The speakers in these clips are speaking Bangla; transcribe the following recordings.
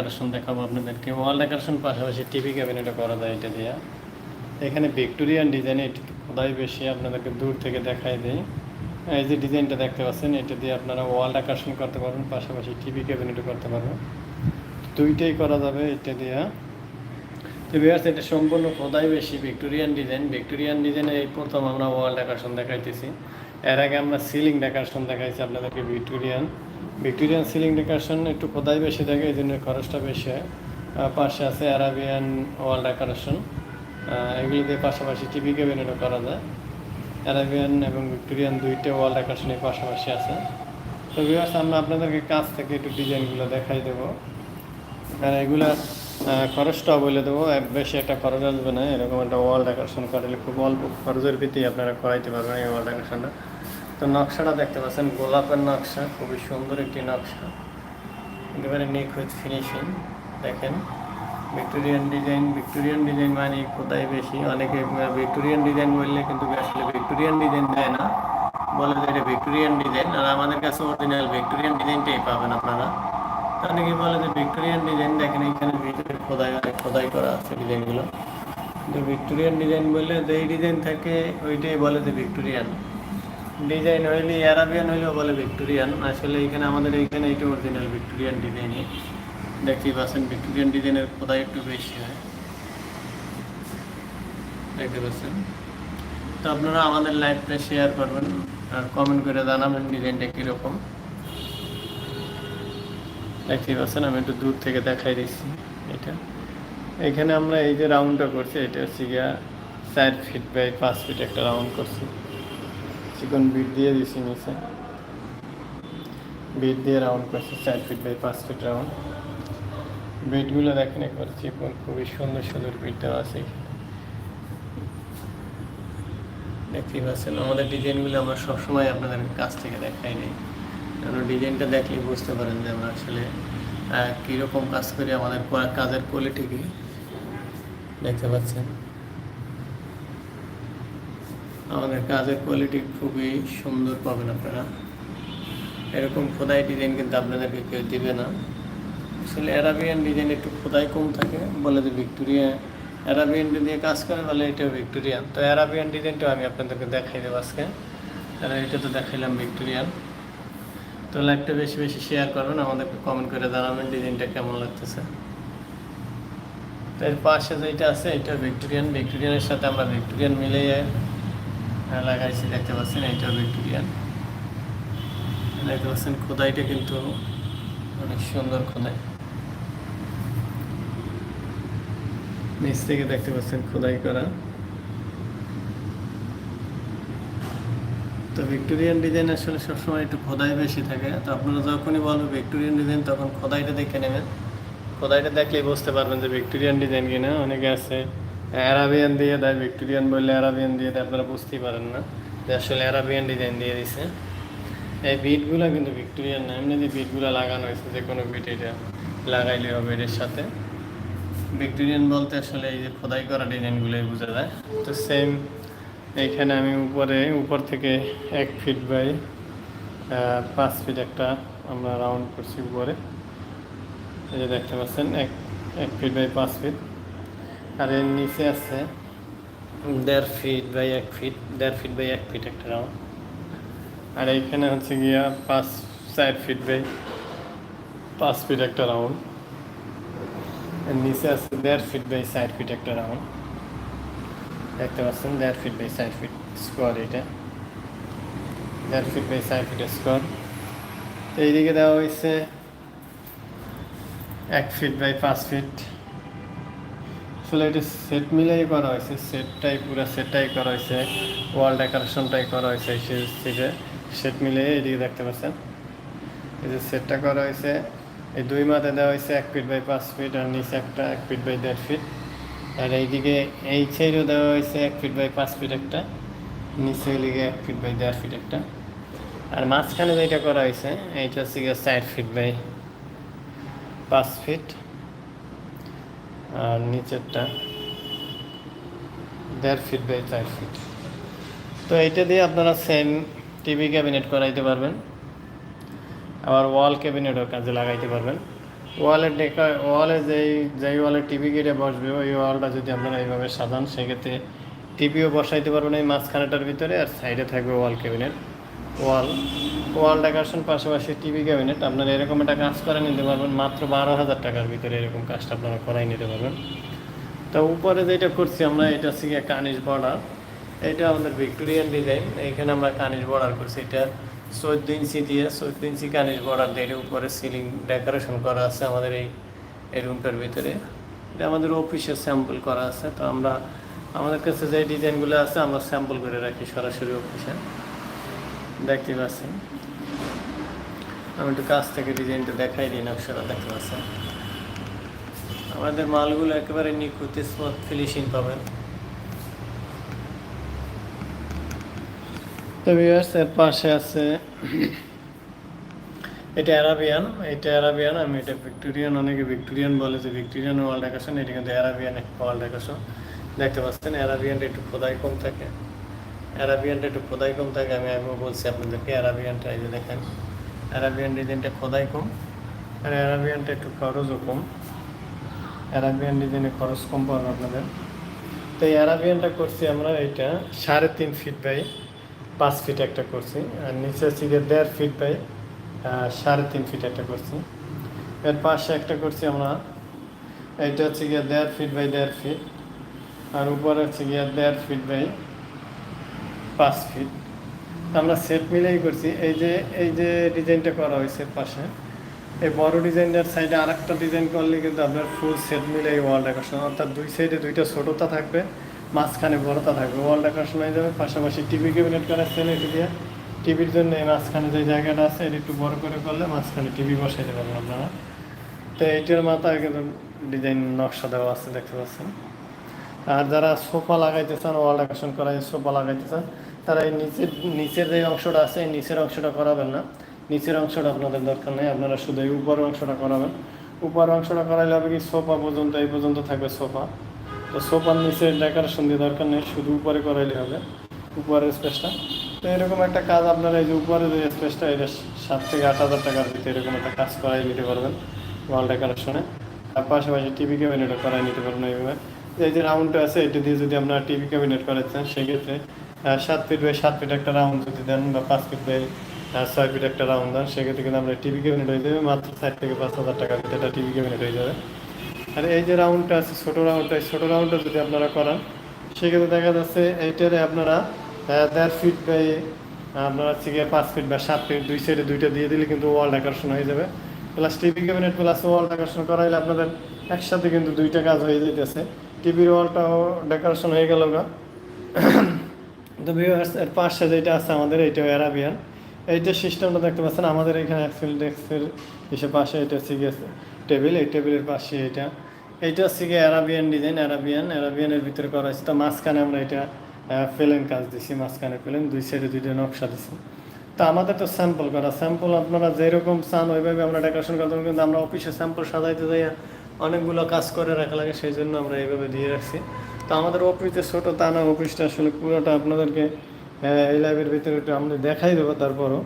ডেকোরেশন দেখাবো আপনাদেরকে। ওয়াল ডেকোরেশন পাশাপাশি টিভি ক্যাবিনেটও করা যায় এটা দিয়ে। এখানে ভিক্টোরিয়ান ডিজাইন এটি বেশি আপনাদেরকে দূর থেকে দেখাই দিই। এই যে ডিজাইনটা দেখতে পাচ্ছেন, এটা দিয়ে আপনারা ওয়াল ডেকোরেশন করতে পারবেন, পাশাপাশি টিভি ক্যাবিনেটও করতে পারবেন। দুইটাই করা যাবে এটা দিয়ে। তো এটা সম্পূর্ণ খোদাই বেশি ভিক্টোরিয়ান ডিজাইন ভিক্টোরিয়ান ডিজাইনে এই প্রথম আমরা ওয়াল ডেকোরেশন দেখাইতেছি। এর আগে আমরা সিলিং ডেকোরেশন দেখাইছি আপনাদেরকে ভিক্টোরিয়ান ভিক্টোরিয়ান সিলিং ডেকোরেশন একটু খোদাই বেশি থাকে এই জন্য খরচটা বেশি হয়। পাশে আছে অ্যারাবিয়ান ওয়াল ডেকোরেশন এগুলি দিয়ে পাশাপাশি টিভি ক্যাবিনেটও করা যায়। অ্যারাবিয়ান এবং ভিক্টোরিয়ান দুইটা ওয়াল ডেকোরেশনের পাশাপাশি আছে। তো বিয়ার্স আমরা আপনাদেরকে কাছ থেকে একটু ডিজাইনগুলো দেখাই দেবো। আর এগুলা আহ, খরচটাও বলে দেবো। বেশি একটা খরচ আসবে না। এরকম একটা ওয়াল ডেকোরেশন করালে খুব অল্প খরচের ভিত্তি আপনারা করাইতে পারবেন এই ওয়াল ডেকোরেশনটা তো নকশাটা দেখতে পাচ্ছেন, গোলাপের নকশা, খুবই সুন্দর একটি নকশা। একেবারে নিখুঁত ফিনিশিং দেখেন। ভিক্টোরিয়ান ডিজাইন ভিক্টোরিয়ান ডিজাইন মানে কোথায় বেশি? অনেকে ভিক্টোরিয়ান ডিজাইন বললে কিন্তু আসলে ভিক্টোরিয়ান ডিজাইন দেয় না। বলে যে এটা ভিক্টোরিয়ান ডিজাইন আর আমাদের কাছে অরিজিনাল ভিক্টোরিয়ান ডিজাইনটাই পাবেন আপনারা। অনেকে বলে যে ভিক্টোরিয়ান ডিজাইন দেখেন এখানে ভিতরে খোদাই, অনেক খোদাই করা আছে ডিজাইনগুলো কিন্তু ভিক্টোরিয়ান ডিজাইন বললে যেই ডিজাইন থাকে, ওইটাই বলে যে ভিক্টোরিয়ান ডিজাইন হইলে অ্যারাবিয়ান হইলেও বলে ভিক্টোরিয়ান আসলে এখানে আমাদের এইখানে এটা অরিজিনাল ভিক্টোরিয়ান ডিজাইনই দেখতেই পাচ্ছেন ভিক্টোরিয়ান ডিজাইনের খোদাই একটু বেশি হয়। দেখতে পাচ্ছেন? তো আপনারা আমাদের লাইভটা শেয়ার করবেন আর কমেন্ট করে জানাবেন ডিজাইনটা কীরকম। দেখতেই পাচ্ছেন, আমি একটু দূর থেকে দেখাই দিচ্ছি এটা। এখানে আমরা এই যে রাউন্ডটা করছি, এটা হচ্ছে গিয়া চার ফিট বাই পাঁচ ফিট একটা রাউন্ড করছি। চিকন বিট দিয়ে দিছি নিচে। বিট দিয়ে রাউন্ড করছি, চার ফিট বাই পাঁচ ফিট রাউন্ড বিটগুলো দেখেন একবার চিকন, খুবই সুন্দর সুন্দর বিট দেওয়া আছে। দেখতেই পাচ্ছেন, আমাদের ডিজাইনগুলো আমরা সবসময় আপনাদের কাছ থেকে দেখাই নিই। কারণ ডিজাইনটা দেখলে বুঝতে পারেন যে আমরা আসলে কীরকম কাজ করি আমাদের কাজের কোয়ালিটি কি। দেখতে পাচ্ছেন। আমাদের কাজের কোয়ালিটি খুবই সুন্দর পাবেন আপনারা। এরকম খোদাই ডিজাইন কিন্তু আপনাদেরকে কেউ দিবে না। আসলে অ্যারাবিয়ান ডিজাইন একটু খোদাই কম থাকে, বলে যে ভিক্টোরিয়া অ্যারাবিয়ান দিয়ে কাজ করে বলে এটা ভিক্টোরিয়ান তো অ্যারাবিয়ান ডিজাইনটা আমি আপনাদেরকে দেখাই দেবো আজকে। এটা তো দেখাইলাম ভিক্টোরিয়ান। তো লাইভটা বেশি বেশি শেয়ার করবেন, আমাদেরকে কমেন্ট করে জানাবেন ডিজাইনটা কেমন লাগতেছে। তো এর পাশে যেটা আছে এটা ভিক্টোরিয়ান। ভিক্টোরিয়ানের সাথে আমরা ভিক্টোরিয়ান মিলিয়ে লাগাইছি দেখতে পাচ্ছেন এটা ভিক্টোরিয়ান দেখতে পাচ্ছেন, খোদাইটা কিন্তু অনেক সুন্দর খোদাই। নিচ থেকে দেখতে পাচ্ছেন, খোদাই করা। তো ভিক্টোরিয়ান ডিজাইন আসলে সবসময় একটু খোদাই বেশি থাকে। তো আপনারা যখনই বলবেন ভিক্টোরিয়ান ডিজাইন, তখন খোদাইটা দেখে নেবেন। খোদাইটা দেখলেই বুঝতে পারবেন যে ভিক্টোরিয়ান ডিজাইন কিনা। অনেকে আছে অ্যারাবিয়ান দিয়ে দেয় ভিক্টোরিয়ান বললে অ্যারাবিয়ান দিয়ে দেয়, আপনারা বুঝতেই পারেন না। যে আসলে অ্যারাবিয়ান ডিজাইন দিয়ে দিছে। এই বিটগুলো কিন্তু ভিক্টোরিয়ান না এমনি যে বিটগুলো লাগানো হয়েছে, যে কোনো বিট এটা লাগাইলে হবে এটার সাথে। ভিক্টোরিয়ান বলতে আসলে এই যে খোদাই করা ডিজাইনগুলোই বোঝা যায়। তো সেম এইখানে আমি উপরে, উপর থেকে এক ফিট বাই পাঁচ ফিট একটা আমরা রাউন্ড করছি উপরে। এই যে দেখতে পাচ্ছেন, এক এক ফিট বাই পাঁচ ফিট আর নিচে আছে। দেড় ফিট বাই এক ফিট দেড় ফিট বাই এক ফিট একটা রাউন্ড আর এইখানে হচ্ছে গিয়া পাঁচ, চার ফিট বাই পাঁচ ফিট একটা রাউন্ড নিচে আছে দেড় ফিট বাই চার ফিট একটা রাউন্ড দেখতে পাচ্ছেন, দেড় ফিট বাই চার ফিট স্কোয়ার এটা। দেড় ফিট বাই চার ফিট স্কোয়ার এইদিকে দেওয়া হয়েছে এক ফিট বাই পাঁচ ফিট আসলে এটা সেট মিলাই করা হয়েছে সেটটাই পুরো সেটটাই করা হয়েছে ওয়াল ডেকোরেশনটাই করা হয়েছে সেই সেটে সেট মিলিয়ে এইদিকে দেখতে পাচ্ছেন। এই যে সেটটা করা হয়েছে, এই দুই মাথে দেওয়া হয়েছে, এক ফিট বাই পাঁচ ফিট আর নিচে একটা এক ফিট বাই দেড় ফিট আর এইদিকে এই সাইডও দেওয়া হয়েছে, এক ফিট বাই পাঁচ ফিট একটা, নিচে লিগে এক ফিট বাই দেড় ফিট একটা। আর মাঝখানে যেটা করা হয়েছে, এইটা হচ্ছে গিয়ে চার ফিট বাই পাঁচ ফিট আর নিচেরটা দেড় ফিট বাই চার ফিট তো এইটা দিয়ে আপনারা সেম টিভি ক্যাবিনেট করাইতে পারবেন। আবার ওয়াল ক্যাবিনেটও কাজে লাগাইতে পারবেন। ওয়ালের ডেকা ওয়ালে যেই যেই ওয়ালে টিভি কেটে বসবে, ওই ওয়ালটা যদি আপনারা এইভাবে সাজান, সেক্ষেত্রে টিভিও বসাইতে পারবেন এই মাঝখানেটার ভিতরে আর সাইডে থাকবে wall cabinet wall wall decoration পাশাপাশি টিভি ক্যাবিনেট, আপনারা এরকম একটা কাজ করে নিতে পারবেন, মাত্র বারো হাজার টাকার ভিতরে এরকম কাজটা আপনারা করাই নিতে পারবেন। তো উপরে যেটা করছি আমরা, এটা হচ্ছে গিয়ে বর্ডার এটা আমাদের ভিক্টোরিয়ান ডিজাইন এইখানে আমরা কানিজ বর্ডার করছি। এটা চোদ্দ ইঞ্চি দিয়ে, চোদ্দ ইঞ্চি কানিজ বর্ডার দিয়ে উপরে সিলিং ডেকোরেশন করা আছে আমাদের এই এই রুমটার ভিতরে। এটা আমাদের অফিসে স্যাম্পল করা আছে, তো আমরা, আমাদের কাছে যে ডিজাইনগুলো আছে, আমরা স্যাম্পল করে রাখি সরাসরি অফিসে দেখতে পাচ্ছেন আমি একটু কাছ থেকে ডিজাইনটা দেখাই দিই, নকশাটা দেখতে পাচ্ছেন আমাদের মালগুলো একেবারে নিখুঁত স্মুথ ফিনিশিং পাবেন। তো এর পাশে আছে, এটা অ্যারাবিয়ান এটা অ্যারাবিয়ান, আমি এটা ভিক্টোরিয়ান, অনেকে ভিক্টোরিয়ান বলে যে ভিক্টোরিয়ান ওয়ার্ল্ড ডেকোরেশন এটা কিন্তু অ্যারাবিয়ান ওয়ার্ল্ড ডেকোরেশন দেখতে পাচ্ছেন, অ্যারাবিয়ানটা একটু খোদাই কম থাকে। অ্যারাবিয়ানটা একটু খোদাই কম থাকে, আমি আগে বলছি আপনাদেরকে অ্যারাবিয়ানটা এই যে দেখেন। অ্যারাবিয়ান ডিজাইনটা খোদাই কম, আর অ্যারাবিয়ানটা একটু খরচও কম। অ্যারাবিয়ান ডিজাইনে খরচ কম পাবেন আপনাদের। তো এই অ্যারাবিয়ানটা করছি আমরা এটা সাড়ে তিন ফিট বাই পাঁচ ফিট একটা করছি, আর নিচে হচ্ছে গিয়ে দেড় ফিট বাই সাড়ে তিন ফিট একটা করছি। এর পাশে একটা করছি আমরা, এইটা হচ্ছে গিয়ে দেড় ফিট বাই দেড় ফিট আর উপরে হচ্ছে গিয়ে দেড় ফিট বাই পাঁচ ফিট আমরা সেট মিলেই করছি। এই যে এই যে ডিজাইনটা করা হয়েছে পাশে, এই বড় ডিজাইনটার সাইডে আর একটা ডিজাইন করলে কিন্তু আপনার ফুল সেট মিলে এই ওয়াল ডেকোরেশন অর্থাৎ দুই সাইডে দুইটা ছোটতা থাকবে, মাঝখানে বড়তা থাকবে। ওয়াল ডেকোরেশন হয়ে যাবে। পাশাপাশি টিভি ক্যাবিনেট করা সেল এটি দিয়ে। টিভির জন্য এই মাঝখানে যে জায়গাটা আছে, এটা একটু বড় করে করলে মাঝখানে টিভি বসাইতে পারবেন আপনারা। তো এইটার মাথায় কিন্তু ডিজাইন নকশা দেওয়া আছে, দেখতে পাচ্ছেন। আর যারা সোফা লাগাইতে চান ওয়াল ডেকোরেশন করা সোফা লাগাইতে চান তারা এই নিচের নিচের যে অংশটা আছে, এই নিচের অংশটা করাবেন না। নিচের অংশটা আপনাদের দরকার নেই, আপনারা শুধু এই উপরের অংশটা করাবেন। উপরের অংশটা করাইলে হবে কি, সোফা পর্যন্ত, এই পর্যন্ত থাকবে সোফা। তো সোফার নিচে ডেকোরেশন দিয়ে দরকার নেই, শুধু উপরে করাইলে হবে, উপরের স্পেসটা। তো এরকম একটা কাজ আপনারা এই যে উপরের যে স্পেসটা, এটা সাত থেকে আট হাজার টাকার ভিতরে এরকম একটা কাজ করাই নিতে পারবেন ওয়াল ডেকোরেশনে। আর পাশাপাশি টিভি ক্যাবিনেটও করাই নিতে পারবেন এইভাবে। এই যে রাউন্ডটা আছে, এটা দিয়ে যদি আপনারা টিভি ক্যাবিনেট করাচ্ছেন সেক্ষেত্রে সাত ফিট বাই সাত ফিট একটা রাউন্ড যদি দেন বা পাঁচ ফিট বাই ছয় ফিট একটা রাউন্ড দেন, সেক্ষেত্রে কিন্তু আমরা টিভি ক্যাবিনেট হয়ে যাবে, মাত্র ষাট থেকে পাঁচ হাজার টাকার ভিতরে একটা টিভি ক্যাবিনেট হয়ে যাবে। আর এই যে রাউন্ডটা আছে, ছোটো রাউন্ডটা এই ছোটো রাউন্ডটা যদি আপনারা করান, সেক্ষেত্রে দেখা যাচ্ছে এইটারে আপনারা দেড় ফিট বাই, আপনারা হচ্ছে গিয়ে পাঁচ ফিট বা সাত ফিট দুই সাইডে দুইটা দিয়ে দিলে কিন্তু ওয়াল ডেকোরেশন হয়ে যাবে। Plus TV cabinet plus wall decoration করাইলে আপনাদের একসাথে কিন্তু দুইটা কাজ হয়ে যেতেছে টিভির ওয়ালটাও ডেকোরেশন হয়ে গেল গা। তো viewers, এর পাশে যেটা আছে আমাদের এইটা অ্যারাবিয়ান এই যে সিস্টেমটা দেখতে পাচ্ছেন আমাদের এখানে এক্সেল ডেস্কের হিসেবে পাশে এটা গিয়ে টেবিল। এই টেবিলের পাশে এটা। এইটা গিয়ে অ্যারাবিয়ান ডিজাইন অ্যারাবিয়ান অ্যারাবিয়ানের ভিতরে করা হয়েছে। তো মাঝখানে আমরা এটা প্লেন কাজ দিছি মাঝখানে প্লেন দুই সাইডে দুইটা নকশা দিছি। তো আমাদের তো স্যাম্পল করা। স্যাম্পল আপনারা যেরকম চান ওইভাবে আমরা ডেকোরেশন করতে কিন্তু আমরা অফিসে স্যাম্পল সাজাইতে যাই অনেকগুলো কাজ করে রাখা লাগে সেই জন্য আমরা এইভাবে দিয়ে রাখছি। তো আমাদের অফিসে ছোট তা না অফিসটা আসলে পুরোটা আপনাদেরকে এই লাইভের ভিতরে একটু আমরা দেখাই দেবো তারপরও।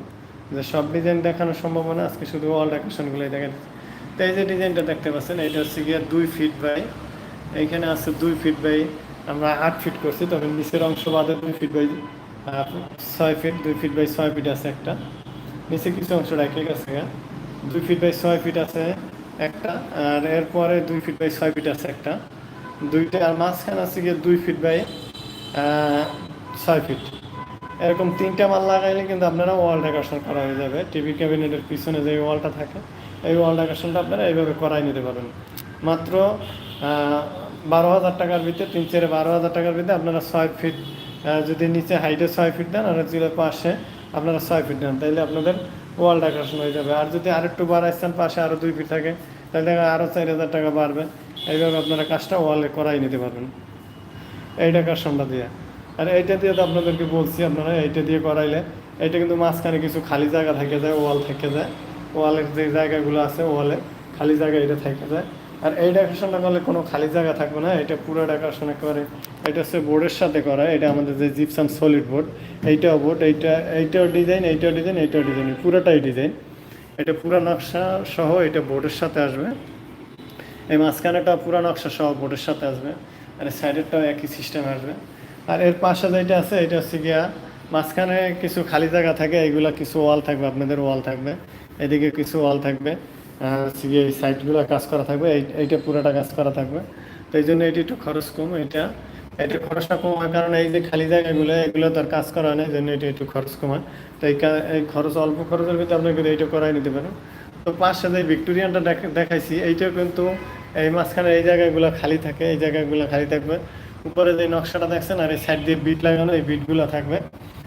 যে সব ডিজাইন দেখানো সম্ভব না আজকে শুধু ওয়াল ডেকোরেশনগুলোই দেখেন। তো এই যে ডিজাইনটা দেখতে পাচ্ছেন, এটা হচ্ছে গিয়ে দুই ফিট বাই। এইখানে আছে দুই ফিট বাই, আমরা আট ফিট করছি, তবে নিচের অংশ বাদে দুই ফিট বাই ছয় ফিট দুই ফিট বাই ছয় ফিট আছে একটা। নিচে কিছু অংশ রেখে গেছে। দুই ফিট বাই ছয় ফিট আছে একটা, আর এরপরে দুই ফিট বাই ছয় ফিট আছে একটা। দুইটা, আর মাঝখানে আছে গিয়ে দুই ফিট বাই ছয় ফিট এরকম তিনটা মাল লাগাইলে কিন্তু আপনারা ওয়াল ডেকোরেশন করা হয়ে যাবে। টিভি ক্যাবিনেটের পিছনে যে ওয়ালটা থাকে, এই ওয়াল ডেকোরেশনটা আপনারা এইভাবে করাই নিতে পারবেন। মাত্র বারো হাজার টাকার ভিতরে, তিন চারে বারো হাজার টাকার ভিতরে আপনারা ছয় ফিট যদি নিচে হাইটে ছয় ফিট দেন, আর যদি পাশে আপনারা ছয় ফিট দেন, তাইলে আপনাদের ওয়াল ডেকোরেশন হয়ে যাবে। আর যদি আরেকটু বাড়াইছেন, পাশে আরও দুই ফিট থাকে তাহলে আরও চার হাজার টাকা বাড়বে। এইভাবে আপনারা কাজটা ওয়ালে করাই নিতে পারবেন। এই ডেকোরেশনটা দিয়ে। আর এইটা দিয়ে তো আপনাদেরকে বলছি আপনারা, এইটা দিয়ে করাইলে এটা কিন্তু মাঝখানে কিছু খালি জায়গা থেকে যায়, ওয়াল থেকে যায়। ওয়ালের যে জায়গাগুলো আছে ওয়ালে খালি জায়গা এটা থেকে যায়। আর এই ডেকোরেশনটা করলে কোনো খালি জায়গা থাকবে না, এটা পুরো ডেকোরেশন একেবারে এটা হচ্ছে বোর্ডের সাথে করা, এটা আমাদের যে জিপসাম সলিড বোর্ড এইটাও বোর্ড এইটা, এইটাও ডিজাইন এইটাও ডিজাইন এইটাও ডিজাইন পুরোটাই ডিজাইন এটা পুরো নকশা সহ এটা বোর্ডের সাথে আসবে। এই মাঝখানেটা পুরো নকশা সহ বোর্ডের সাথে আসবে, আর সাইডেরটাও একই সিস্টেম আসবে। আর এর পাশে যেটা আছে, এটা হচ্ছে গিয়া মাঝখানে কিছু খালি জায়গা থাকে, এগুলা কিছু ওয়াল থাকবে, আপনাদের ওয়াল থাকবে। এদিকে কিছু ওয়াল থাকবে হচ্ছে গিয়ে এই সাইডগুলো কাজ করা থাকবে, এই, এইটা পুরোটা কাজ করা থাকবে। তো এই জন্য এটি একটু খরচ কম, এটা এটা খরচটা কম হয় কারণ এই যে খালি জায়গাগুলো, এগুলো তার কাজ করা হয় না, এই জন্য এটা একটু খরচ কম হয়। তো এই খরচ, অল্প খরচের ভিতরে আপনি এইটা করাই নিতে পারেন। তো পাশে যে ভিক্টোরিয়ানটা দেখাইছি, এইটাও কিন্তু এই মাঝখানে এই জায়গাগুলো খালি থাকে, এই জায়গাগুলো খালি থাকবে। উপরে যে নকশাটা দেখছেন, আর এই সাইড দিয়ে বিট লাগানো, এই বিটগুলো থাকবে।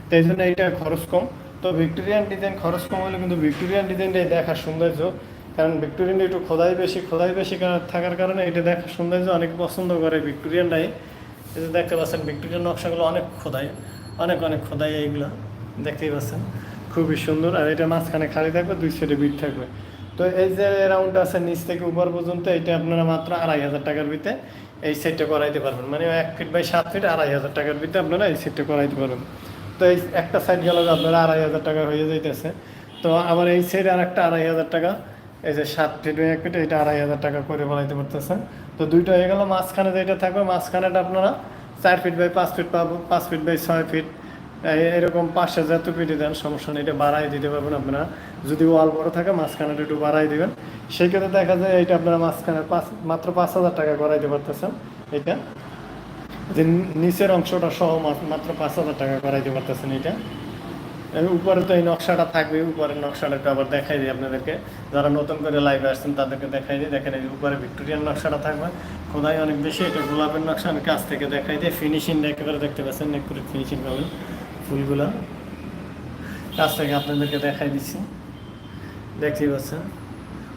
তো এই জন্য এইটা খরচ কম। তো ভিক্টোরিয়ান ডিজাইন খরচ কম হলে কিন্তু ভিক্টোরিয়ান ডিজাইনটাই দেখার সৌন্দর্য। কারণ ভিক্টোরিয়ান একটু খোদাই বেশি খোদাই বেশি থাকার কারণে এটা দেখার সৌন্দর্য অনেক পছন্দ করে ভিক্টোরিয়ানটাই। এই যে দেখতে পাচ্ছেন, ভিক্টোরিয়ান নকশাগুলো অনেক খোদাই, অনেক অনেক খোদাই এইগুলো। দেখতেই পাচ্ছেন। খুবই সুন্দর আর এটা মাঝখানে খালি থাকবে, দুই সাইডে বিট থাকবে। তো এই যে রাউন্ড আছে নিচ থেকে উপর পর্যন্ত, এটা আপনারা মাত্র আড়াই হাজার টাকার ভিতরে এই সেটটা করাইতে পারবেন। মানে এক ফিট বাই সাত ফিট আড়াই হাজার টাকার ভিতরে আপনারা এই সেটটা করাইতে পারবেন। তো এই একটা সাইড গেল আপনারা আড়াই হাজার টাকা হয়ে যাইতেছে। তো আবার এই সাইড আর একটা আড়াই হাজার টাকা, এই যে সাত ফিট বাই এক ফিট এটা আড়াই হাজার টাকা করে বানাইতে পারতেছেন। তো দুইটা হয়ে গেল, মাঝখানে যেটা থাকবে, মাঝখানেটা আপনারা চার ফিট বাই পাঁচ ফিট পাবো, পাঁচ ফিট বাই ছয় ফিট এরকম পাঁচশো যত পিটি দেন, সমস্যা নেই, এটা বাড়াই দিতে পারবেন আপনারা। যদি ওয়াল বড় থাকে মাঝখানে একটু বাড়াই দিবেন। সেই ক্ষেত্রে দেখা যায় এটা আপনারা মাঝখানে পাঁচ মাত্র পাঁচ হাজার টাকা করাইতে পারতেছেন এটা যে নিচের অংশটা সহ মাত্র পাঁচ হাজার টাকা করাইতে পারতেছেন এটা উপরে তো এই নকশাটা থাকবে উপরের নকশাটা একটু আবার দেখাই দিই আপনাদেরকে। যারা নতুন করে লাইভে আসছেন, তাদেরকে দেখাই দিই। দেখেন এই উপরে ভিক্টোরিয়ান নকশাটা থাকবে। খোদাই অনেক বেশি, এটা গোলাপের নকশা, আমি কাছ থেকে দেখাই দিই। ফিনিশিং একেবারে দেখতে পাচ্ছেন একেবারে ফিনিশিং পাবেন। ফুলগুলা। কাছ থেকে আপনাদেরকে দেখাই দিচ্ছি। দেখতেই পাচ্ছেন।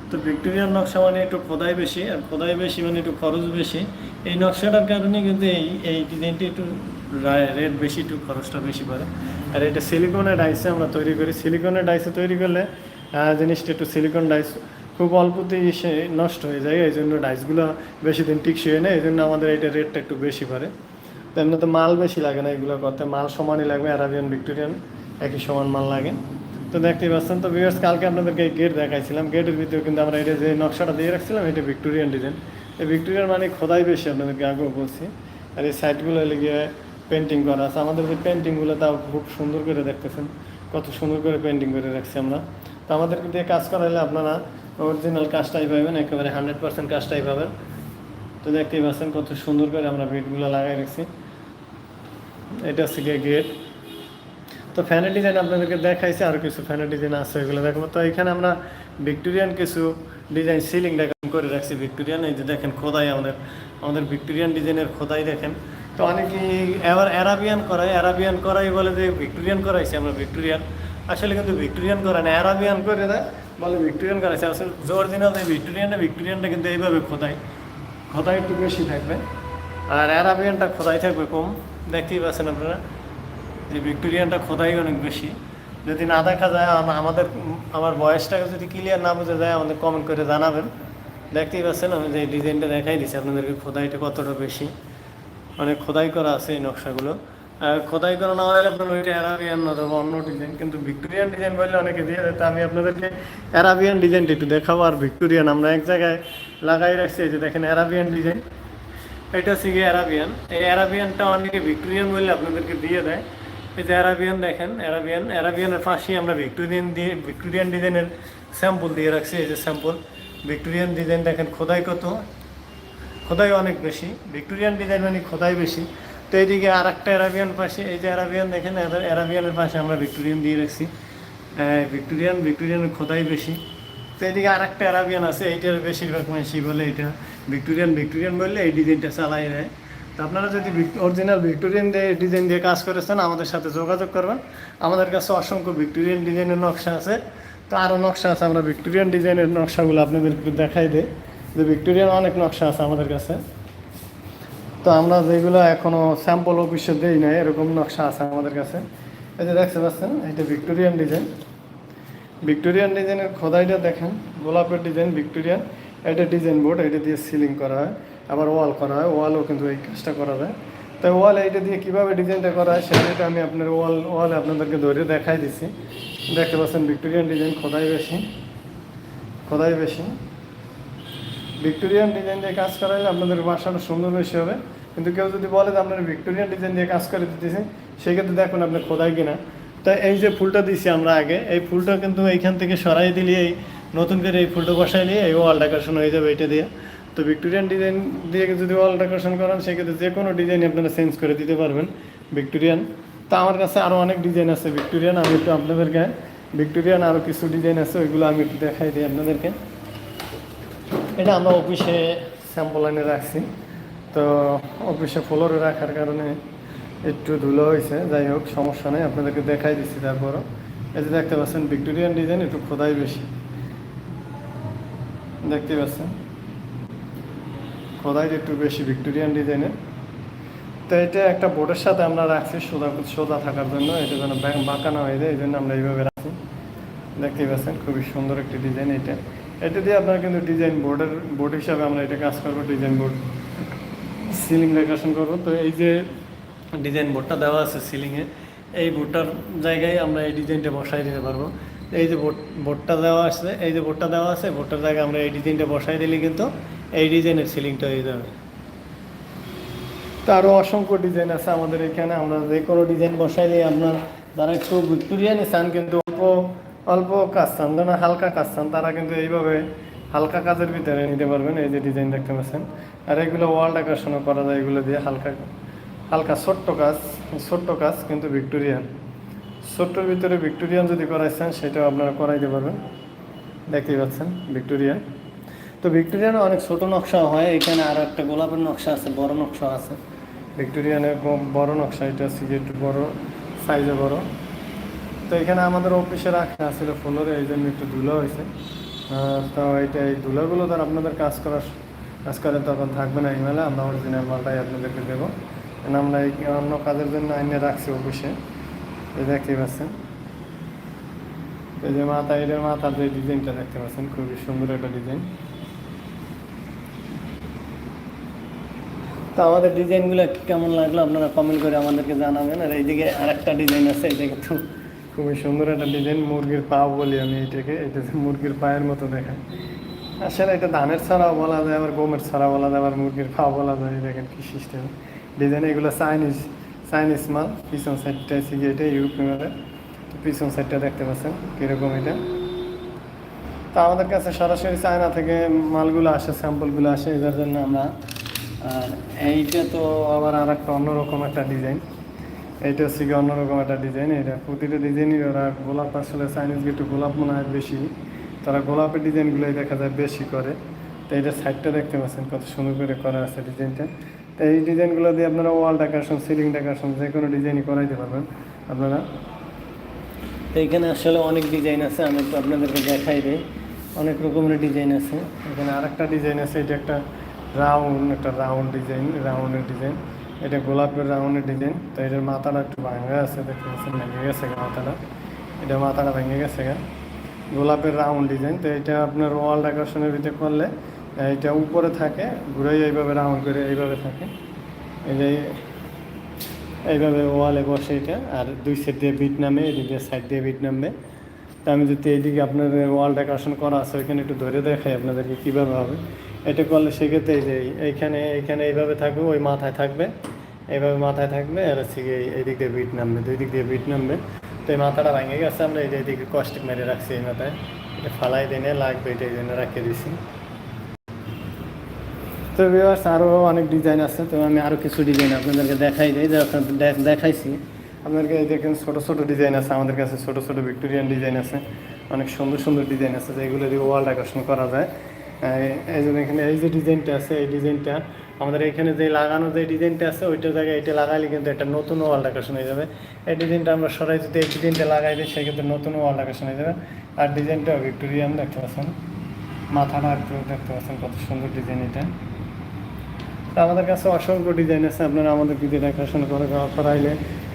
তো ভিক্টোরিয়ার নকশা মানে একটু খোদাই বেশি, আর খোদাই বেশি মানে একটু খরচ বেশি। এই নকশাটার কারণে কিন্তু এই এই ডিজাইনটি একটু রেট বেশি, একটু খরচটা বেশি পড়ে। আর এটা সিলিকনের ডাইসে আমরা তৈরি করি। সিলিকনের ডাইসে তৈরি করলে জিনিসটা একটু সিলিকন ডাইস খুব অল্পতেই সে নষ্ট হয়ে যায়। এই জন্য ডাইসগুলো বেশি দিন টিকসই হয় না। এই জন্য আমাদের এটা রেটটা একটু বেশি পড়ে। তো এমনি তো মাল বেশি লাগে না এগুলো করতে মাল সমানই লাগবে অ্যারাবিয়ান ভিক্টোরিয়ান, একই সমান মাল লাগে। তো দেখতেই পাচ্ছেন, তো ভিউয়ার্স কালকে আপনাদেরকে এই গেট দেখাইছিলাম। গেটের ভিতরে কিন্তু আমরা এটা যে নকশাটা দিয়ে রাখছিলাম, এটা ভিক্টোরিয়ান ডিজাইন এই ভিক্টোরিয়ান মানে খোদাই বেশি আপনাদেরকে আগেও বলছি। আর এই সাইডগুলো লেগে পেন্টিং করা আছে। আমাদের যে পেন্টিংগুলো তাও খুব সুন্দর করে দেখতেছেন। কত সুন্দর করে পেন্টিং করে রাখছি আমরা। তো আমাদেরকে দিয়ে কাজ করাইলে আপনারা অরিজিনাল কাজটাই পাবেন, একেবারে হান্ড্রেড পার্সেন্ট কাজটাই পাবেন। তো দেখতেই পাচ্ছেন কত সুন্দর করে আমরা বেডগুলো লাগাই রাখছি। এটা হচ্ছে গিয়ে গেট তো ফ্যানের ডিজাইন আপনাদেরকে দেখাইছে আরও কিছু ফ্যানের ডিজাইন আছে এগুলো দেখাবো তো এখানে আমরা ভিক্টোরিয়ান কিছু ডিজাইন সিলিং দেখেন করে রাখছি। ভিক্টোরিয়ান এই যে দেখেন খোদাই আমাদের আমাদের ভিক্টোরিয়ান ডিজাইনের খোদাই দেখেন। তো অনেকেই এবার অ্যারাবিয়ান করাই অ্যারাবিয়ান করাই বলে যে ভিক্টোরিয়ান করাইছি আমরা ভিক্টোরিয়ান আসলে কিন্তু ভিক্টোরিয়ান করে না অ্যারাবিয়ান করে দেয়, বলে ভিক্টোরিয়ান করাইছে। আসলে জোর অরিজিনাল এই ভিক্টোরিয়ানটা ভিক্টোরিয়ানটা কিন্তু এইভাবে খোদাই। খোদাই একটু বেশি থাকবে। আর অ্যারাবিয়ানটা খোদাই থাকবে কম। দেখতেই পাচ্ছেন আপনারা, যে ভিক্টোরিয়ানটা খোদাই অনেক বেশি। যদি না দেখা যায় আমাদের, আমার বয়সটাকে যদি ক্লিয়ার না বোঝা যায়, আমাদের কমেন্ট করে জানাবেন। দেখতেই পাচ্ছেন, আমি যে ডিজাইনটা দেখাই দিচ্ছি, আপনাদেরকে খোদাইটা কতটা বেশি। অনেক খোদাই করা আছে এই নকশাগুলো। আর খোদাই করা না হলে আপনার ওইটা অ্যারাবিয়ান অথবা অন্য ডিজাইন কিন্তু ভিক্টোরিয়ান ডিজাইন বললে অনেকে দিয়ে দেয়। তো আমি আপনাদেরকে অ্যারাবিয়ান ডিজাইনটা একটু দেখাবো। আর ভিক্টোরিয়ান আমরা এক জায়গায় লাগাই রাখছি যে দেখেন অ্যারাবিয়ান ডিজাইন এটা হচ্ছে গিয়ে অ্যারাবিয়ান এই অ্যারাবিয়ানটা অনেকে ভিক্টোরিয়ান বললে আপনাদেরকে দিয়ে দেয়। এই যে অ্যারাবিয়ান দেখেন অ্যারাবিয়ান অ্যারাবিয়ানের পাশেই আমরা ভিক্টোরিয়ান দিয়ে ভিক্টোরিয়ান ডিজাইনের স্যাম্পল দিয়ে রাখছি, এই যে স্যাম্পল ভিক্টোরিয়ান ডিজাইন দেখেন, খোদাই কত। খোদাই অনেক বেশি। ভিক্টোরিয়ান ডিজাইন মানে খোদাই বেশি। তো এইদিকে আর একটা অ্যারাবিয়ান পাশে, এই যে অ্যারাবিয়ান দেখেন অ্যারাবিয়ানের পাশে আমরা ভিক্টোরিয়ান দিয়ে রাখছি। ভিক্টোরিয়ান ভিক্টোরিয়ানের খোদাই বেশি। তো এদিকে আর একটা অ্যারাবিয়ান আছে, এইটার বেশিরভাগ মানুষই বলে এটা। ভিক্টোরিয়ান ভিক্টোরিয়ান বললে এই ডিজাইনটা চালাই দেয় তো আপনারা যদি অরিজিনাল ভিক্টোরিয়ান দিয়ে ডিজাইন দিয়ে কাজ করেছেন আমাদের সাথে যোগাযোগ করবেন। আমাদের কাছে অসংখ্য ভিক্টোরিয়ান ডিজাইনের নকশা আছে। তো আরও নকশা আছে, আমরা ভিক্টোরিয়ান ডিজাইনের নকশাগুলো আপনাদেরকে দেখাই দিই। যে ভিক্টোরিয়ান অনেক নকশা আছে আমাদের কাছে। তো আমরা যেগুলো এখনও স্যাম্পল অফিসে দেই না এরকম নকশা আছে আমাদের কাছে। এই যে দেখতে পাচ্ছেন, এটা ভিক্টোরিয়ান ডিজাইন ভিক্টোরিয়ান ডিজাইনের খোদাইটা দেখেন, গোলাপের ডিজাইন ভিক্টোরিয়ান এটা ডিজাইন বোর্ড এটা দিয়ে সিলিং করা হয়, আবার ওয়াল করা হয় ওয়ালও কিন্তু এই কাজটা করা যায়। তাই ওয়াল এইটা দিয়ে কীভাবে ডিজাইনটা করা হয় সেটা আমি আপনার ওয়াল ওয়ালে আপনাদেরকে ধরে দেখাই দিচ্ছি দেখতে পাচ্ছেন ভিক্টোরিয়ান ডিজাইন খোদাই বেশি খোদাই বেশি। ভিক্টোরিয়ান ডিজাইন দিয়ে কাজ করাইলে আপনাদের বাসাটা সুন্দর বেশি হবে। কিন্তু কেউ যদি বলে যে আপনার ভিক্টোরিয়ান ডিজাইন দিয়ে কাজ করে দিতেছে সেক্ষেত্রে দেখুন আপনি খোদাই কিনা। তা এই যে ফুলটা দিছি আমরা আগে, এই ফুলটা কিন্তু এইখান থেকে সরাই দিলে এই নতুন করে এই ফুলটা বসাই নিয়ে এই ওয়াল ডেকোরেশন হয়ে যাবে এটা দিয়ে। তো ভিক্টোরিয়ান ডিজাইন দিয়ে যদি ওয়াল ডেকোরেশন করান, সেক্ষেত্রে যে কোনো ডিজাইন আপনারা চেঞ্জ করে দিতে পারবেন ভিক্টোরিয়ান তা আমার কাছে আরও অনেক ডিজাইন আছে ভিক্টোরিয়ান আমি একটু আপনাদেরকে ভিক্টোরিয়ান আরও কিছু ডিজাইন আছে, ওইগুলো আমি একটু দেখাই দিই আপনাদেরকে। এটা আমরা অফিসে স্যাম্পল এনে রাখছি। তো অফিসে ফ্লোরে রাখার কারণে একটু ধুলো হয়েছে, যাই হোক, সমস্যা নেই, আপনাদেরকে দেখাই দিচ্ছি তারপরও। এই যে দেখতে পাচ্ছেন ভিক্টোরিয়ান ডিজাইন একটু খোদাই বেশি। দেখতে পাচ্ছেন। খোদাই একটু বেশি ভিক্টোরিয়ান ডিজাইনের। তো এটা একটা বোর্ডের সাথে আমরা রাখছি সোজা সোজা থাকার জন্য। এটা যেন বাঁকা না হয়ে যায়, এই জন্য আমরা এইভাবে রাখছি। দেখতেই পাচ্ছেন, খুবই সুন্দর একটি ডিজাইন এটা। এটা দিয়ে আপনারা কিন্তু ডিজাইন বোর্ডের, বোর্ড হিসাবে আমরা এটা কাজ করব, ডিজাইন বোর্ড। সিলিং ডেকোরেশন করব। তো এই যে ডিজাইন বোর্ডটা দেওয়া আছে সিলিংয়ে, এই বোর্ডটার জায়গায় আমরা এই ডিজাইনটা বসাই দিতে পারব। এই যে বোর্ড বোর্ডটা দেওয়া আছে, এই যে বোর্ডটা দেওয়া আছে বোর্ডটার জায়গায় আমরা এই ডিজাইনটা বসাই দিলে কিন্তু এই ডিজাইনের সিলিংটা হয়ে যাবে। তো আরও অসংখ্য ডিজাইন আছে আমাদের এখানে, আমরা যে কোনো ডিজাইন বসাই বসাইলে আপনার যারা একটু ভিক্টোরিয়ানে চান কিন্তু অল্প অল্প কাজ চান, যেন হালকা কাজ চান, তারা কিন্তু এইভাবে হালকা কাজের ভিতরে নিতে পারবেন, এই যে ডিজাইন দেখতে পাচ্ছেন। আর এগুলো ওয়ার্ল্ড ডেকোরেশনও করা যায়, এগুলো দিয়ে হালকা হালকা ছোট্ট কাজ ছোট্ট কাজ কিন্তু ভিক্টোরিয়ান। ছোট্টর ভিতরে ভিক্টোরিয়ান যদি করাইছেন, সেটাও আপনারা করাইতে পারবেন। দেখতেই পাচ্ছেন ভিক্টোরিয়ান তো ভিক্টোরিয়ানে অনেক ছোট নকশা হয়, এখানে আরও একটা গোলাপের নকশা আছে, বড় নকশা আছে। ভিক্টোরিয়ানের বড় নকশা, এটা একটু বড় সাইজে বড়। তো এখানে আমাদের অফিসে রাখা ছিল ফ্লোরে, এই জন্য একটু ধুলো হয়েছে। তো এটা, এই ধুলোগুলো ধর আপনাদের কাজ করার, কাজ করে তখন থাকবে না এই মেলা, আমরা অরিজিনাল মালটাই আপনাদেরকে দেবো। আমরা অন্য কাজের জন্য আইনে রাখছি অফিসে এই দেখতেই পাচ্ছেন? এই যে মাথা, এটার মাথার যে ডিজাইনটা দেখতে পাচ্ছেন, খুবই সুন্দর একটা ডিজাইন। তো আমাদের ডিজাইনগুলো কেমন লাগল আপনারা কমেন্ট করে আমাদেরকে জানাবেন। আর এইদিকে আরেকটা ডিজাইন আছে এটা কিন্তু খুবই সুন্দর একটা ডিজাইন, মুরগির পা বলি আমি এটাকে, এটা মুরগির পায়ের মতো দেখায় আসলে এটা ধানের ছাড়াও বলা যায়, আবার গমের ছাড়া বলা যায়, আবার মুরগির পা বলা যায় দেখেন কি সিস্টেম। ডিজাইন এগুলো চাইনিজ চাইনিজ মাল পিছন সাইডটা শিখে এটা ইউরোপিয়ানের পিছন সাইডটা দেখতে পাচ্ছেন, কীরকম এটা। তো আমাদের কাছে সরাসরি চায়না থেকে মালগুলো আসে, স্যাম্পলগুলো আসে, এটার জন্য আমরা, আর এইটা তো আবার আর একটা অন্যরকম একটা ডিজাইন। এইটা হচ্ছে কি অন্যরকম একটা ডিজাইন, এটা প্রতিটা ডিজাইনই ওরা গোলাপ, আসলে চাইনিজ একটু গোলাপ মনে হয় বেশি। তারা গোলাপের ডিজাইনগুলোই দেখা যায় বেশি করে। তো এইটা সাইডটা দেখতে পাচ্ছেন, কত সুন্দর করে করা আছে ডিজাইনটা। তো এই ডিজাইনগুলো দিয়ে আপনারা ওয়াল ডেকোরেশন সিলিং ডেকোরেশন যে কোনো ডিজাইনই করাইতে পারবেন আপনারা। তো এখানে আসলে অনেক ডিজাইন আছে আমি একটু আপনাদেরকে দেখাই দিই। অনেক রকমের ডিজাইন আছে। এখানে আরেকটা ডিজাইন আছে এটা একটা রাউন্ড একটা রাউন্ড ডিজাইন রাউন্ডের ডিজাইন এটা গোলাপের রাউন্ডের ডিজাইন তো এটার মাথাটা একটু ভাঙা আছে দেখতে পাচ্ছেন ভেঙে গেছে মাথাটা। এটা মাথাটা ভেঙে গেছে গোলাপের রাউন্ড ডিজাইন তো এটা আপনার ওয়াল ডেকোরেশনের ভিতরে করলে এটা উপরে থাকে, ঘুরে এইভাবে রাউন্ড করে এইভাবে থাকে। এই যে এইভাবে ওয়ালে বসে এটা, আর দুই সাইড দিয়ে বিট নামে, এদিকে সাইড দিয়ে বিট নামবে। তা আমি যদি এইদিকে আপনার ওয়াল ডেকোরেশন করা আছে, ওইখানে একটু ধরে দেখাই আপনাদেরকে কীভাবে হবে। এটা করলে সেক্ষেত্রে এই যে এইখানে এইখানে এইভাবে থাকবে, ওই মাথায় থাকবে। এইভাবে মাথায় থাকবে, আর হচ্ছে এই দিক দিয়ে বিট নামবে, দুই দিক দিয়ে বিট নামবে। তো এই মাথাটা ভাঙে গেছে, আমরা এই যে এইদিকে কস্টিক মেরে রাখছি এই মাথায়। এটা ফালাই দিনে লাগবে, এটা এই জন্য রাখিয়ে দিছি। তো আরও অনেক ডিজাইন আছে, তো আমি আরও কিছু ডিজাইন আপনাদেরকে দেখাই দিই দেখাইছি। আপনাদেরকে দেখেন ছোটো ছোটো ডিজাইন আছে, আমাদের কাছে ছোটো ছোটো ভিক্টোরিয়ান ডিজাইন আছে, অনেক সুন্দর সুন্দর ডিজাইন আছে যেগুলো দিয়ে ওয়াল ডেকোরেশন করা যায়। এই- এই যে দেখেন, এই যে ডিজাইনটা আছে, এই ডিজাইনটা আমাদের এখানে যে লাগানো যে ডিজাইনটা আছে, ওইটা জায়গায় এটা লাগাইলে কিন্তু একটা নতুন ওয়াল ডেকোরেশন হয়ে যাবে। এই ডিজাইনটা আমরা সরাই যদি এই ডিজাইনটা লাগাই দিই, সেক্ষেত্রে নতুন ওয়াল ডেকোরেশন হয়ে যাবে। আর ডিজাইনটা ভিক্টোরিয়ান দেখতে পাচ্ছেন? মাথাটা দেখতে পাচ্ছেন, কত সুন্দর ডিজাইন এটা আমাদের কাছে অসংখ্য ডিজাইন আছে, আপনারা আমাদের কি দিয়ে ডেকোরেশন করে করাইলে,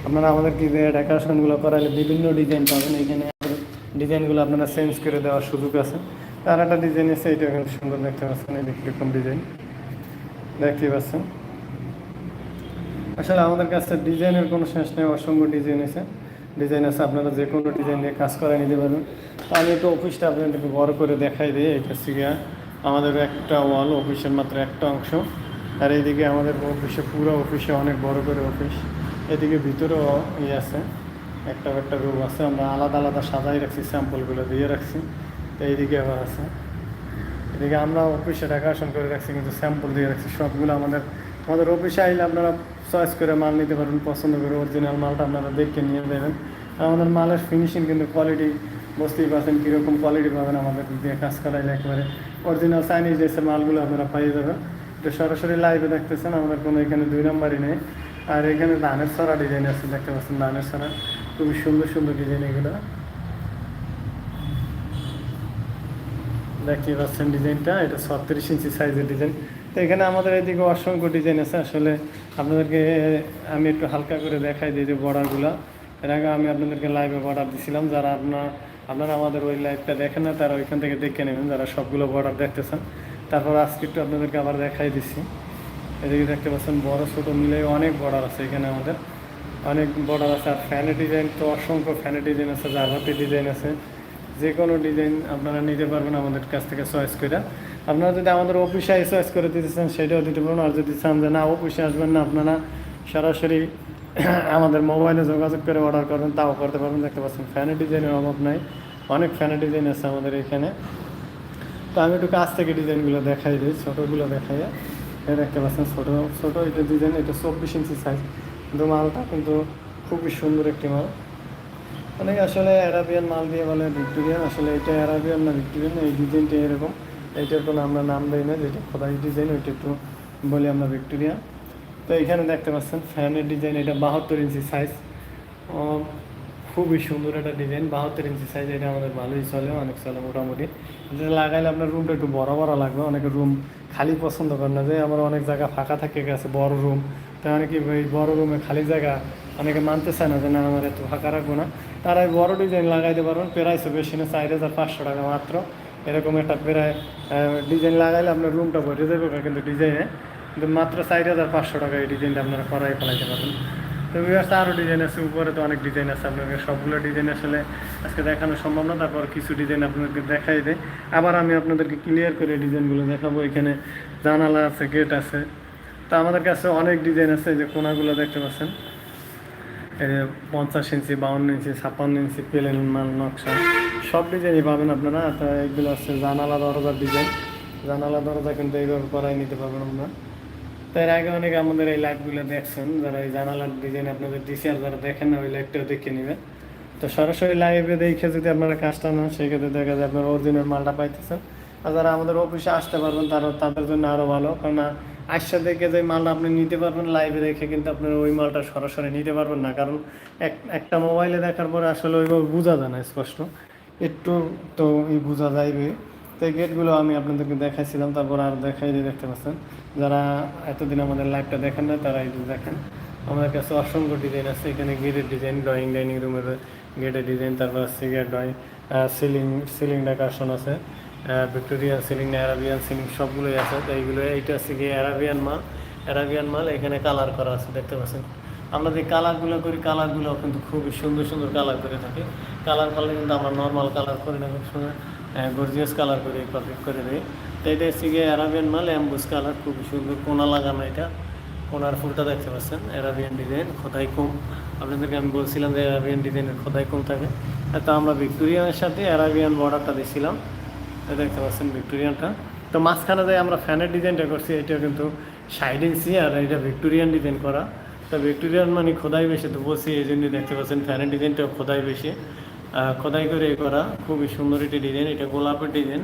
আপনারা আমাদের কি দিয়ে ডেকোরেশনগুলো করাইলে বিভিন্ন ডিজাইন পাবেন, এইখানে ডিজাইনগুলো আপনারা চেঞ্জ করে দেওয়ার সুযোগ আছে। আর একটা ডিজাইন আছে, এটা কিন্তু সুন্দর দেখতে পাচ্ছেন, এই এরকম ডিজাইন দেখতে পাচ্ছেন। আসলে আমাদের কাছে ডিজাইনের কোনো শেষ নেই, অসংখ্য ডিজাইন আছে। ডিজাইন আছে, আপনারা যে কোনো ডিজাইন দিয়ে কাজ করে নিতে পারবেন। তো আমি একটু অফিসটা আপনাদেরকে বড় করে দেখাই দিই এটা গিয়া আমাদের একটা ওয়াল অফিসের মাত্র একটা অংশ। আর এইদিকে আমাদের অফিসে পুরো অফিসে অনেক বড় করে অফিস এদিকে ভিতরেও ইয়ে আছে, একটা একটা রুম আছে। আমরা আলাদা আলাদা সাজাই রাখছি স্যাম্পলগুলো দিয়ে রাখছি। তো এইদিকে আবার আছে। এদিকে আমরা অফিসে ডেকোরেশন করে রাখছি, কিন্তু স্যাম্পল দিয়ে রাখছি। সবগুলো আমাদের আমাদের অফিসে আইলে আপনারা চয়েস করে মাল নিতে পারবেন, পছন্দ করে অরিজিনাল মালটা আপনারা দেখে নিয়ে দেবেন আর আমাদের মালের ফিনিশিং কিন্তু কোয়ালিটি বুঝতেই পারছেন, কীরকম কোয়ালিটি পাবেন আমাদের দিয়ে কাজ করাইলে একেবারে। অরিজিনাল চাইনিজ ড্রেসের মালগুলো আপনারা পাইয়ে যাবেন। সরাসরি লাইভে দেখতেছেন, আমাদের কোনো এখানে দুই নম্বরই নেই। আর এখানে ধানের ছড়া ডিজাইন আছে, দেখতে পাচ্ছেন ধানের ছড়া। খুবই সুন্দর সুন্দর ডিজাইন এগুলো। দেখতে পাচ্ছেন ডিজাইনটা এটা ছত্রিশ ইঞ্চি সাইজের ডিজাইন তো এখানে আমাদের এদিকে অসংখ্য ডিজাইন আছে। আসলে আপনাদেরকে, আমি একটু হালকা করে দেখাই দিই যে বর্ডারগুলো এর আগে আমি আপনাদেরকে লাইভে বর্ডার দিছিলাম। যারা আপনার, আপনারা আমাদের ওই লাইভটা দেখেন না, তারা ওইখান থেকে দেখে নেবেন, যারা সবগুলো বর্ডার দেখতেছেন। তারপর আজকে একটু আপনাদেরকে আবার দেখাই দিচ্ছি। এদিকে দেখতে পাচ্ছেন বড়, ছোটো মিলে অনেক বর্ডার আছে এখানে আমাদের। অনেক বর্ডার আছে আর ফ্যানের ডিজাইন তো অসংখ্য ফ্যানের ডিজাইন আছে জারভাতি ডিজাইন আছে। যে কোনো ডিজাইন আপনারা নিতে পারবেন আমাদের কাছ থেকে চয়েস করে। আপনারা যদি আমাদের অফিসে চয়েস করে দিতে চান, সেটাও দিতে পারবেন। আর যদি চান যে না অফিসে আসবেন না, আপনারা সরাসরি আমাদের মোবাইলে যোগাযোগ করে অর্ডার করবেন, তাও করতে পারবেন। দেখতে পাচ্ছেন ফ্যানের ডিজাইনের অভাব নাই। অনেক ফ্যানের ডিজাইন আছে আমাদের এখানে। তো আমি একটু কাছ থেকে ডিজাইনগুলো দেখাই দিই, ছোটোগুলো দেখাই। এই দেখতে পাচ্ছেন ছোটো ছোটো এটা ডিজাইন এটা চব্বিশ ইঞ্চি সাইজ কিন্তু মালটা কিন্তু খুবই সুন্দর একটি মাল। অনেকে আসলে অ্যারাবিয়ান মাল দিয়ে বলে ভিক্টোরিয়ান আসলে এটা অ্যারাবিয়ান না ভিক্টোরিয়ান এই ডিজাইনটা এরকম। এইটার কোনো আমরা নাম দিই না, যেটা খোদাই ডিজাইন ওইটা একটু বলি আমরা ভিক্টোরিয়া তো এখানে দেখতে পাচ্ছেন ফ্যানের ডিজাইন এটা বাহাত্তর ইঞ্চি সাইজ খুবই সুন্দর একটা ডিজাইন বাহাত্তর ইঞ্চি সাইজ এটা আমাদের ভালোই চলে, অনেক চলে মোটামুটি। লাগাইলে আপনার রুমটা একটু বড় বড় লাগবে, অনেকে রুম খালি পছন্দ করে না, যে আমার অনেক জায়গা ফাঁকা থাকে গেছে বড় রুম তাই অনেকে এই বড় রুমে খালি জায়গা, অনেকে মানতে চায় না যে না, আমার এত ফাঁকা রাখব না। তারা বড় ডিজাইন লাগাইতে পারবেন প্রাইসও বেশি না, চার হাজার পাঁচশো টাকা মাত্র। এরকম একটা প্রায় ডিজাইন লাগাইলে আপনার রুমটা ভরে যাবে কিন্তু ডিজাইনে কিন্তু মাত্র চার হাজার পাঁচশো টাকা এই ডিজাইনটা আপনারা করাই ফেলাইতে পারবেন। তো বিভার্স আরও ডিজাইন আছে, উপরে তো অনেক ডিজাইন আছে আপনাকে, সবগুলো ডিজাইন আসলে আজকে দেখানো সম্ভব না, তারপর কিছু ডিজাইন আপনাদেরকে দেখাই দেয় আবার আমি আপনাদেরকে ক্লিয়ার করে ডিজাইনগুলো দেখাবো, এখানে জানালা আছে গেট আছে। তো আমাদের কাছে অনেক ডিজাইন আছে যে কোনাগুলো দেখতে পাচ্ছেন। এই যে পঞ্চাশ ইঞ্চি, বাউন্ন ইঞ্চি, ছাপ্পান্ন ইঞ্চি প্লেন মাল, নকশা, সব ডিজাইনই পাবেন আপনারা। তো এগুলো আছে জানালা, দরজার ডিজাইন জানালা, দরজা কিন্তু এইভাবে করাই নিতে পারবেন আপনারা। তো এর আগে অনেকে আমাদের এই লাইভগুলো দেখছেন, যারা এই জানালার ডিজাইন আপনাদের দিছি আর যারা দেখেন না, ওই লাইভটাও দেখে নেবেন তো সরাসরি লাইভে দেখে যদি আপনারা কাজটা না সেক্ষেত্রে দেখা যায় আপনার অরিজিনাল মালটা পাইতেছেন। আর যারা আমাদের অফিসে আসতে পারবেন, তারা তাদের জন্য আরও ভালো। কারণ আসছে দেখে যে মালটা আপনি নিতে পারবেন লাইভে দেখে কিন্তু আপনার ওই মালটা সরাসরি নিতে পারবেন না। কারণ এক একটা মোবাইলে দেখার পরে আসলে ওইভাবে বোঝা যায় না স্পষ্ট। একটু তো এই বোঝা যাইবে। তো এই গেটগুলো আমি আপনাদেরকে দেখাইছিলাম, তারপর আর দেখাই দিয়ে দেখতে পাচ্ছেন। যারা এতদিন আমাদের লাইভটা দেখেন না তারা এই দেখেন। আমাদের কাছে অসংখ্য ডিজাইন আছে। এখানে গেটের ডিজাইন ড্রয়িং ডাইনিং রুমের গেটের ডিজাইন তারপর গিয়ে ড্রয়িং সিলিং সিলিং ডেকোরেশন আছে? ভিক্টোরিয়ান সিলিং অ্যারাবিয়ান সিলিং সবগুলোই আছে। তো এইগুলো, এইটা আছে গিয়ে অ্যারাবিয়ান মাল। অ্যারাবিয়ান মাল, এখানে কালার করা আছে, দেখতে পাচ্ছেন? আমরা যে কালারগুলো করি কালারগুলো কিন্তু খুবই সুন্দর সুন্দর কালার করে থাকি। কালার করলে কিন্তু আমরা নর্মাল কালার করি না, খুব সুন্দর গর্জিয়াস কালার করে করে দিই। এটা হচ্ছে গিয়ে অ্যারাবিয়ান মাল অ্যাম্বুস কালার খুবই সুন্দর, কোনা লাগানো এটা। কোনার ফুলটা দেখতে পাচ্ছেন অ্যারাবিয়ান ডিজাইন খোদাই কম। আপনাদেরকে আমি বলছিলাম যে অ্যারাবিয়ান ডিজাইনের খোদাই কম থাকে। তো আমরা ভিক্টোরিয়ানের সাথে অ্যারাবিয়ান বর্ডারটা দিয়েছিলাম দেখতে পাচ্ছেন ভিক্টোরিয়ানটা। তো মাঝখানে যে আমরা ফ্যানের ডিজাইনটা করছি এটা কিন্তু সাইড ইঞ্চি আর এটা ভিক্টোরিয়ান ডিজাইন করা। তো ভিক্টোরিয়ান মানে খোদাই বেশি, তো বলছি এই জন্যই দেখতে পাচ্ছেন ফ্যানের ডিজাইনটাও খোদাই বেশি। খোদাই করে করা, খুবই সুন্দর একটি ডিজাইন এটা গোলাপের ডিজাইন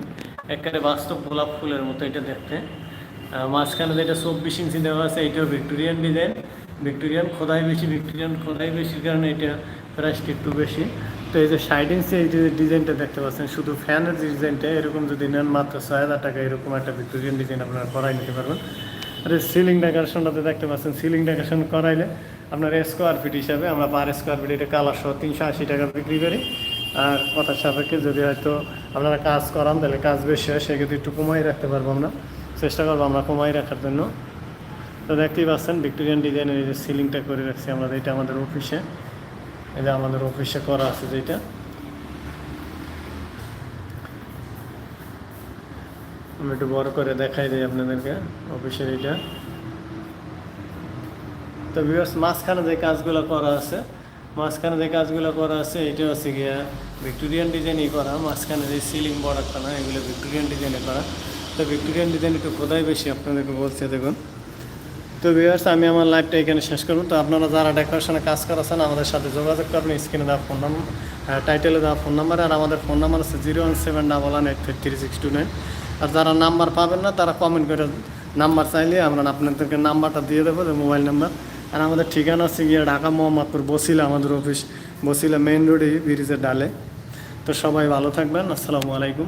একেবারে বাস্তব গোলাপ ফুলের মতো এটা দেখতে। মাঝখানে যেটা চব্বিশ ইঞ্চি দেওয়া আছে, এটাও ভিক্টোরিয়ান ডিজাইন। ভিক্টোরিয়ান খোদাই বেশি, ভিক্টোরিয়ান খোদাই বেশির কারণে এটা প্রাইসটা একটু বেশি। তো এই যে সাইড ইঞ্চি এই যে ডিজাইনটা দেখতে পাচ্ছেন, শুধু ফ্যানের ডিজাইনটা, এরকম যদি নেন মাত্র ছয় হাজার টাকা, এরকম একটা ভিক্টোরিয়ান ডিজাইন আপনারা করাই নিতে পারবেন। আর সিলিং ডেকোরেশনটাতে দেখতে পাচ্ছেন সিলিং ডেকোরেশন করাইলে আপনার স্কোয়ার ফিট হিসাবে আমরা পার স্কোয়ার ফিট এটা কালার সহ তিনশো আশি টাকা বিক্রি করি। কথার সাপেক্ষে যদি হয়তো আপনারা কাজ করান, তাহলে কাজ বেশি হয়, সেক্ষেত্রে একটু কমাই রাখতে পারব আমরা। চেষ্টা করব আমরা কমাই রাখার জন্য। তো দেখতেই পাচ্ছেন ভিক্টোরিয়ান ডিজাইনের এই যে সিলিংটা করে রাখছি আমরা এটা আমাদের অফিসে এটা আমাদের অফিসে করা আছে যেটা। আমি একটু বড় করে দেখাই দিই আপনাদেরকে অফিসের এইটা। তো বিকজ মাঝখানে যে কাজগুলো করা আছে মাঝখানে যে কাজগুলো করা আছে এটা হচ্ছে গিয়া ভিক্টোরিয়ান ডিজাইনই করা, মাঝখানে যে সিলিং বর্ডারটা না, এগুলো ভিক্টোরিয়ান ডিজাইনে করা। তো ভিক্টোরিয়ান ডিজাইন একটু খোদাই বেশি আপনাদেরকে বলছে দেখুন। তো ভিউয়ার্স আমি আমার লাইভটা এখানে শেষ করব। তো আপনারা যারা ডেকোরেশনে কাজ করেছেন, আমাদের সাথে যোগাযোগ করবেন। স্ক্রিনে দেওয়া ফোন নাম্বার টাইটেলে দেওয়া ফোন নাম্বার আর আমাদের ফোন নাম্বার আছে zero one seven double one eight three six two nine আর যারা নাম্বার পাবেন না, তারা কমেন্ট করে নাম্বার চাইলে আমরা আপনাদেরকে নাম্বারটা দিয়ে দেবো মোবাইল নাম্বার আর আমাদের ঠিকানা আছে গিয়ে ঢাকা মোহাম্মদপুর বসিলা আমাদের অফিস, বসিলা মেইন রোডে ব্রিজের ডালে। তো সবাই ভালো থাকবেন, আসসালামু আলাইকুম।